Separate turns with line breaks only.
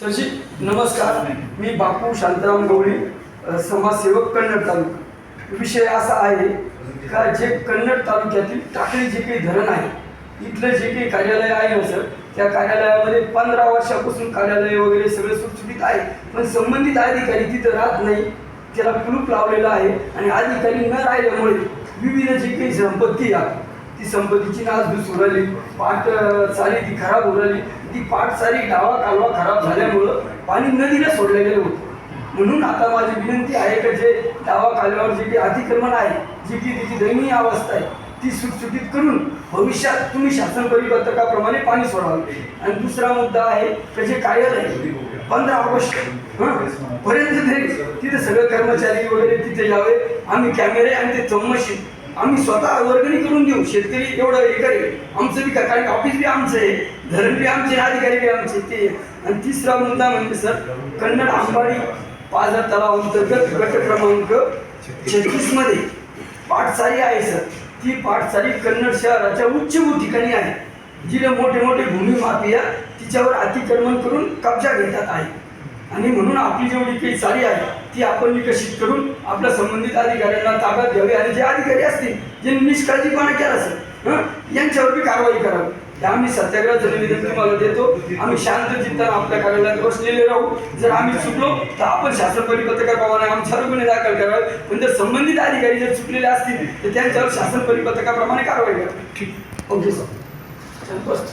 सरजी नमस्कार. मी बापू शांताराम गवळी समाजसेवक कन्नड तालुका. विषय असा आहे का जे कन्नड तालुक्यातील टाकळी जे काही धरण आहे इथलं जे काही कार्यालय आहे ना सर त्या कार्यालयामध्ये पंधरा वर्षापासून कार्यालय वगैरे सगळं सुटसुटीत आहे पण संबंधित अधिकारी तिथं राहत नाही त्याला कुलूप लावलेलं आहे आणि अधिकारी न राहिल्यामुळे विविध जे काही संपत्ती आहे ती संपत्तीची नासधूस होऊ राहिली पाट सारी ती खराब उडाली राहिली. ती पाट सारी डावा कालवा खराब झाल्यामुळं पाणी नदीला सोडलं गेलं होतं. म्हणून आता माझी विनंती आहे का जे डावा कालव्यावर जे काही अतिक्रमण आहे जी की तिची दयनीय अवस्था आहे ती सुटसुटीत करून भविष्यात तुम्ही शासन परिपत्रकाप्रमाणे पाणी सोडावे. आणि दुसरा मुद्दा आहे का जे कार्यालय पंधरा ऑगस्ट पर्यंत तरी तिथे सगळे कर्मचारी वगैरे तिथे यावे. आम्ही कॅमेरे आणि ते चम्मशी आम्ही स्वतः वर्गणी करून देऊ. शेतकरी एवढं हे करेल. आमचं बी का कारण ऑफिस बी आमचं आहे. धरण बी आमचे अधिकारी बी आमचे ते. आणि तिसरा मुद्दा म्हणजे सर कन्नड आंबाडी पाझर तलाव अंतर्गत गट क्रमांक छत्तीसमध्ये आहे सर. ती पाटसारी कन्नड शहराच्या उच्चभू ठिकाणी आहे. जिने मोठे मोठे भूमी माफिया तिच्यावर अतिक्रमण करून कब्जा घेतात आहे. आणि म्हणून आपली जेवढी काही साडी आहे ती आपण विकसित करून आपल्या संबंधित अधिकाऱ्यांना ताब्यात घ्यावी आणि जे अधिकारी असतील जे निष्काळजीपणा केला असेल हं, यांच्यावर बी कारवाई करावी. आम्ही सत्याग्रहाचं निवेदन तुम्हाला देतो. आम्ही शांत चित्तानं आपल्या कार्यालयात बसलेले राहू. जर आम्ही चुकलो तर आपण शासन परिपत्रकाप्रमाणे आमच्यावर गुन्हे दाखल करावे. पण जर संबंधित अधिकारी जर चुकलेले असतील तर त्यांच्यावर शासन परिपत्रकाप्रमाणे कारवाई करावी. ठीक. Okay sir. बस.